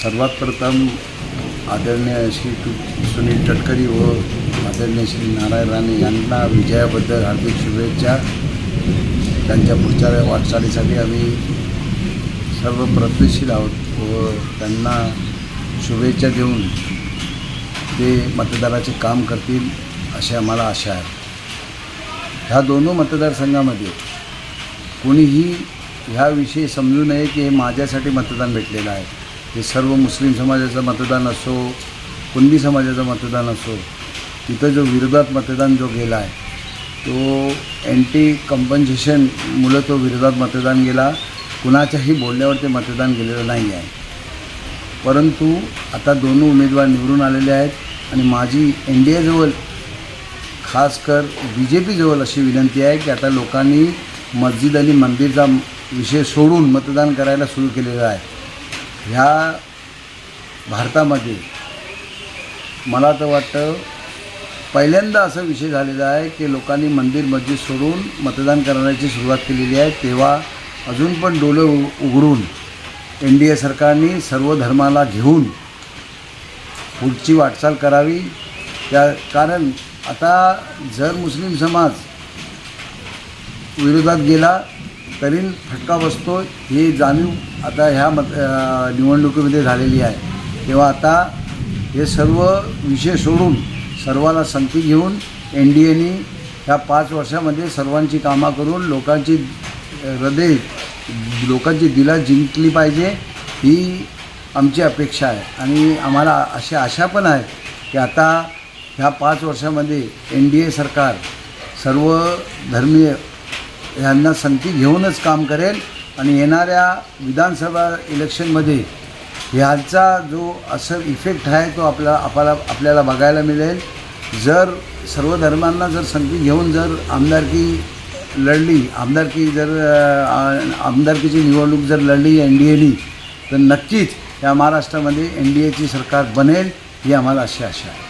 सर्वात प्रथम आदरणीय श्री तु सुनील तटकरी व आदरणीय श्री नारायण राणे यांना विजयाबद्दल हार्दिक शुभेच्छा. त्यांच्या पुढच्या वाटचालीसाठी आम्ही सर्व प्रयत्नशील आहोत व त्यांना शुभेच्छा देऊन ते मतदाराचे काम करतील अशी आम्हाला आशा आहे. ह्या दोन्ही मतदारसंघामध्ये कोणीही ह्याविषयी समजू नये की हे माझ्यासाठी मतदान भेटलेलं आहे. हे सर्व मुस्लिम समाजाचं मतदान असो कुणबी समाजाचं मतदान असो तिथं जो विरोधात मतदान जो गेला आहे तो अँटी कंपन्सेशन मुलं तो विरोधात मतदान गेला. कुणाच्याही बोलण्यावर ते मतदान गेलेलं नाही आहे. परंतु आता दोन्ही उमेदवार निवडून आलेले आहेत आणि माझी एन डी एजवळ खास कर बी जे पीजवळ अशी विनंती आहे की आता लोकांनी मस्जिद आणि मंदिरचा विषय सोडून मतदान करायला सुरू केलेलं आहे. ह्या भारतामध्ये मला तर वाटतं पहिल्यांदा असा विषय झालेला आहे की लोकांनी मंदिर मस्जिद सोडून मतदान करण्याची सुरुवात केलेली आहे तेव्हा अजून पण डोळे उ- उघडून एन डी ए सरकारने सर्व धर्माला घेऊन पुढची वाटचाल करावी. त्या कारण आता जर मुस्लिम समाज विरोधात गेला तरी फटका बसतो. ही जाणीव आता ह्या मत निवडणुकीमध्ये झालेली आहे. तेव्हा आता हे सर्व विषय सोडून सर्वाला संती घेऊन एन डी एने ह्या पाच वर्षामध्ये सर्वांची कामं करून लोकांची हृदय लोकांची दिला जिंकली पाहिजे ही आमची अपेक्षा आहे. आणि आम्हाला अशी आशा पण आहे की आता ह्या पाच वर्षामध्ये एन डी ए सरकार सर्व धर्मीय ह्यांना संगती घेऊनच काम करेल. आणि येणाऱ्या विधानसभा इलेक्शनमध्ये ह्याचा जो असर इफेक्ट आहे तो आपला आपल्याला आपल्याला बघायला मिळेल. जर सर्व धर्मांना जर संगती घेऊन जर आमदारकी लढली आमदारकी जर आमदारकीची निवडणूक जर लढली एन डी एनी तर नक्कीच या महाराष्ट्रामध्ये एन डी एची सरकार बनेल ही आम्हाला अशी आशा आहे.